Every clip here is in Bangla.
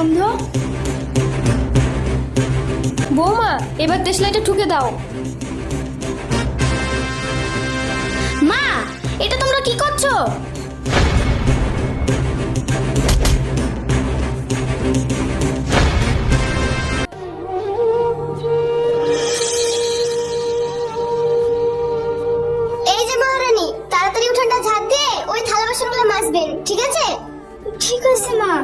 গন্ধ বৌমা এবার দেশলাইটা ঠুকে দাও। মা এটা তোমরা কি করছ? এই যে মহারানী তাড়াতাড়ি উঠানটা ঝাড় দিয়ে ওই থালা বাসনগুলো মাজবেন ঠিক আছে? ঠিক আছে মা।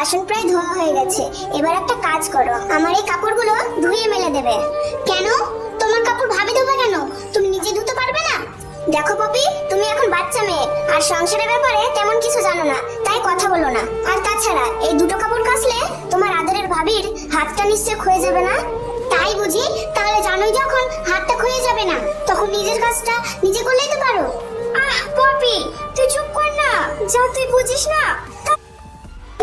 বাসন প্রায় ধোয়া হয়ে গেছে। এবার একটা কাজ করো। আমার এই কাপড়গুলো ধুয়ে মেলে দেবে। কেন? তোমার কাপড় ভাবি দেবে কেন? তুমি নিজে ধুতে পারবে না? দেখো পপি, তুমি এখন বাচ্চা মেয়ে, আর সংসারের ব্যাপারে তেমন কিছু জানো না, তাই কথা বলো না। আর তাছাড়া, এই দুটো কাপড় কাচলে তোমার আদরের ভাবির হাতটা নিশ্চয় ক্ষয়ে যাবে না? তাই বুঝি? তাহলে জানোই যখন হাতটা ক্ষয়ে যাবে না, তখন নিজের কাজটা নিজে করলেই তো পারো। আহ, পপি, তুই চুপ কর না। যা তুই বুঝিস না।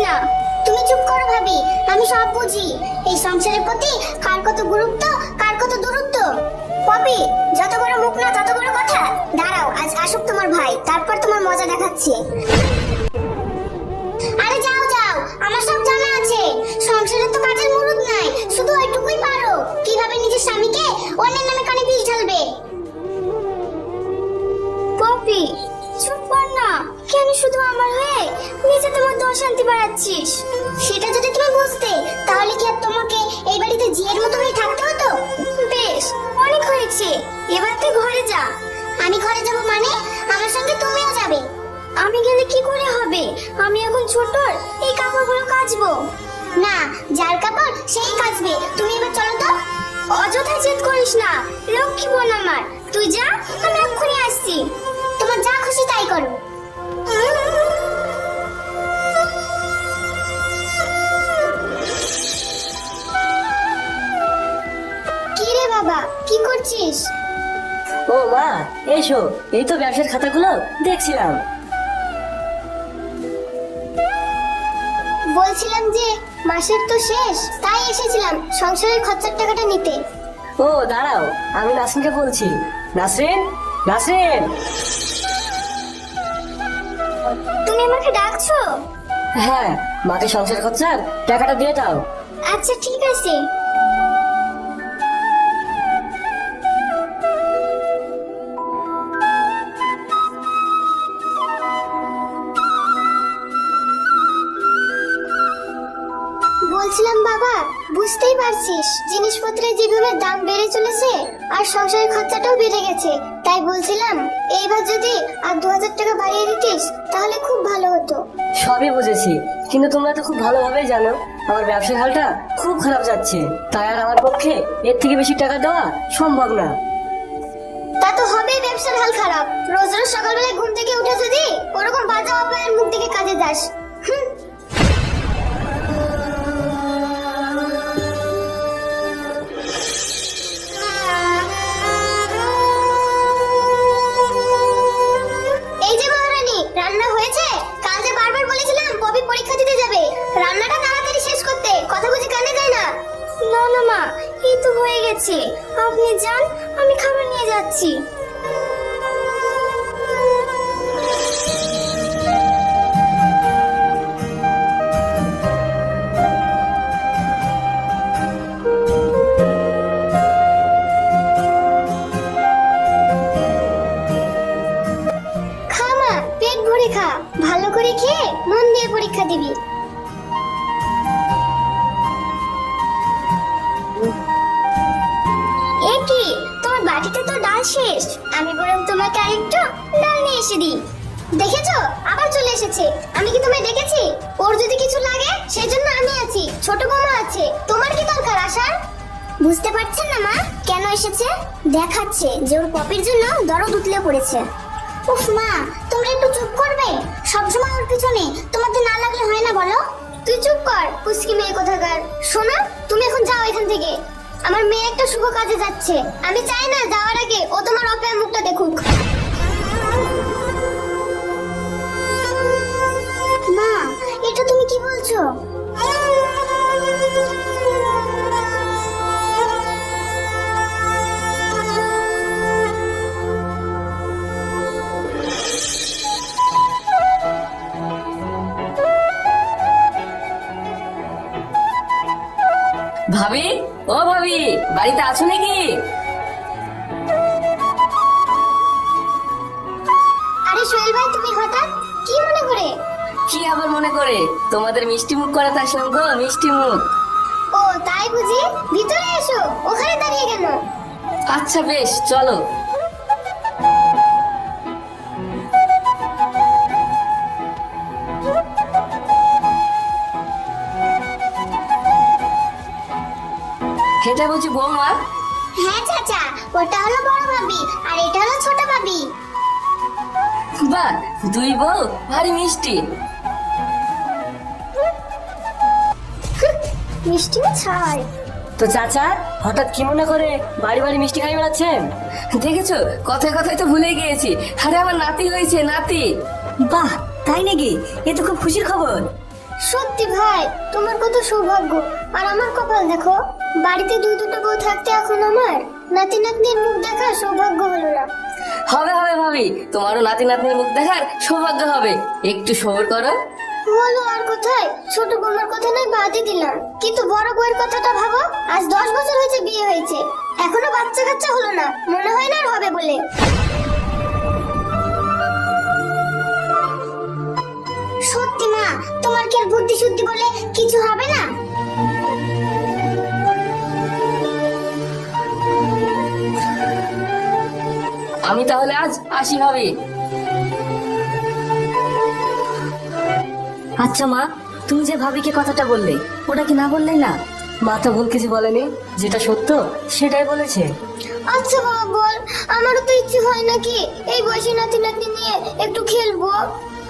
না। চুপ করো ভাবি, আমি সব বুঝি। এই সংসারের প্রতি কার কত গুরুত্ব, কার কত দূরত্ব? পপি, যত বড় মুখ না, তত বড় কথা। দাঁড়াও, আজ আসুক তোমার ভাই, তারপর তোমার মজা দেখাচ্ছি। আরে যাও যাও, আমার সব জানা আছে। সংসারে তো কাজের মুরুদ নাই, শুধু ওইটুকুই পারো। কীভাবে নিজের স্বামীকে অন্যের অশান্তি বাড়াচ্ছিস? সেটা যদি তুমি বুঝতে, তাহলে কি আর তোমাকে এই বাড়িতে জিয়ের মতো হয়ে থাকতে হতো? বেশ, অনেক হয়েছে। এবার তুই ঘরে যা। আমি ঘরে যাব মানে আমার সঙ্গে তুমিও যাবে। আমি গেলে কি করে হবে? আমি এখন ছোট এই কাপড়গুলো কাচবো। না, যার কাপড় সেই কাচবে। তুমি এবার চলো তো। অযথা জেদ করিস না। লক্ষ্মী বোন আমার। তুই যা, আমি এক্ষুনি আসছি। তোমার যা খুশি তাই করো। বাবা কি করছিস? ও মা এসো। এই তো ব্যবসার খাতাগুলো দেখছিলাম। বলছিলাম যে মাসের তো শেষ তাই এসেছিলাম সংসারের খরচার টাকাটা নিতে। ও দাঁড়াও আমি নাসরিনকে বলছি। নাসরিন নাসরিন! তুমি আমাকে ডাকছো? হ্যাঁ মাকে সংসার খরচার টাকাটা দিয়ে দাও। আচ্ছা ঠিক আছে। বাবা বুঝতেই পারছিস জিনিসপত্রের যেভাবে দাম বেড়ে চলেছে আর সংসারের খরচাটাও বেড়ে গেছে। তাই বলছিলাম এইবার যদি আর দু হাজার টাকা বাড়িয়ে দিতিস তাহলে খুব ভালো হতো। সবই বুঝেছি কিন্তু তোমরা তো খুব ভালোভাবেই জানো আমার ব্যবসার হালটা খুব খারাপ যাচ্ছে। তাই আর আমার পক্ষে এর থেকে বেশি টাকা দেওয়া সম্ভব না। তা তো হবেই ব্যবসার হাল খারাপ। রোজ রোজ সকালবেলায় ঘুম থেকে উঠে যদি ওরকম বাজে অপায়ের মুখ থেকে কাজে যাস। হুম। হয়ে গেছে। আপনি যান, আমি খাবার নিয়ে যাচ্ছি। খা ভালো করে খেয়ে মন দিয়ে পরীক্ষা দিবি। শেষ। আমি তোমাকে আরেকটু ডাল নিয়ে এসে দিই। দেখেছ? আবার চলে এসেছে। আমি কি তোমায় ওর যদি কিছু লাগে, সেজন্য আমি আছি। ছোট আছে। তোমার কি দরকার আসার বুঝতে পারছেন না, মা? কেন এসেছে? দেখাচ্ছে যে ওর পপির জন্য দরদ উতলে পড়েছে। উফ, মা, তোমরা একটু চুপ করবে? সবসময় ওর পিছনে। তোমাদের না লাগলে হয় না, বলো? তুই চুপ কর, পুচকি মেয়ে কোথাকার। শোনা, তুমি এখন যাও এখান থেকে। আমার মেয়ে একটা শুভ কাজে যাচ্ছে। আমি চাই না যাওয়ার মুখটা দেখুক। মা এটা তুমি কি বলছো? ভাবি ও ভাবি বাড়িতে আছো নাকি? কি আবার মনে করে? তোমাদের মিষ্টি মুখ করাতে আসলাম গো মিষ্টি মুখ। ও তাই বুঝি? ভিতরে এসো ওখানে দাঁড়িয়ে কেন? আচ্ছা বেশ চলো। এটা বলছি বৌমা? হ্যাঁ চাচা ওটা হলো বড় ভাবি আর এটা হলো ছোট ভাবি। বাহ দুই বউ ভারী মিষ্টি। মিষ্টি ছাই? তো চাচা হঠাৎ কি মনে করে বাড়ি বাড়ি মিষ্টি খাই বেড়াচ্ছেন? দেখেছ কথায় কথায় তো ভুলে গিয়েছি। আরে আমার নাতি হয়েছে নাতি। বাহ তাই নাকি? এ তো খুব খুশির খবর। সত্যি ভাই তোমার কত সৌভাগ্য। আর আমার কপাল দেখো বাড়িতে দুই দুটো বউ থাকতে এখন আমার নাতি নাতনির মুখ দেখার সৌভাগ্য হলো না। হবে হবে ভাবি। তোমারও নাতি নাতনির মুখ দেখার সৌভাগ্য হবে। একটু সবর করো। হলো আর কোথায়? ছোট বৌমার কথা নয়, বাদই দিলাম। কিন্তু বড় বউয়ের কথাটা ভাবো, আজ দশ বছর হয়েছে, বিয়ে হয়েছে। এখনও বাচ্চা কাচ্চা হলো না, মনে হয় না আর হবে বলে। সত্যি মা, তোমার কি আর বুদ্ধি শুদ্ধি বলে কিছু হবে না? আমি তাহলে আজ আসি ভাবি। আচ্ছা মা তুমি যে ভাবিকে কথাটা বললে ওটা কি না বললে না? মা তো ভুল কিছু বলেনি যেটা সত্য সেটাই বলেছে। আচ্ছা বাবা বল আমারও তো ইচ্ছে হয় নাকি এই বয়সে নাতি নাতনি নিয়ে একটু খেলব?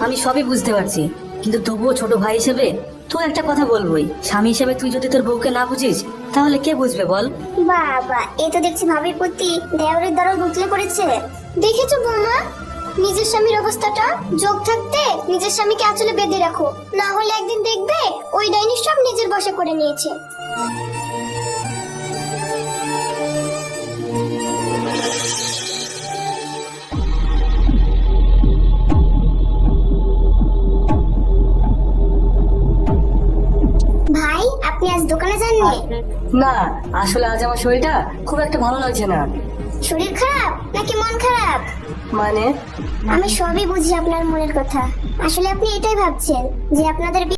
আমি সবই বুঝতে পারছি কিন্তু তবুও ছোট ভাই হিসেবে তো একটা কথা বলবোই। স্বামী হিসেবে তুই যদি তোর বউকে না বুঝিস তাহলে কে বুঝবে বল? বাবা এই তো দেখছি ভাবির প্রতি দেওরের দ্বারা উতলে পড়েছে দেখেছ বৌমা? নিজের স্বামীর অবস্থাটা যোগ থাকতে নিজের স্বামীকে আঁচলে বেঁধে রাখো। না হলে একদিন দেখবে ওই ডাইনি সব নিজের বশে করে নিয়েছে। ভাই, আপনি আজ দোকানে যাননি? না, আসলে আজ আমার শরীরটা খুব একটা ভালো লাগছে না। শরীর খারাপ নাকি মন খারাপ? মানে? আমি সবই বুঝি আপনার মনের কথা। আসলে আপনি এটাই ভাবছেন যে আপনাদের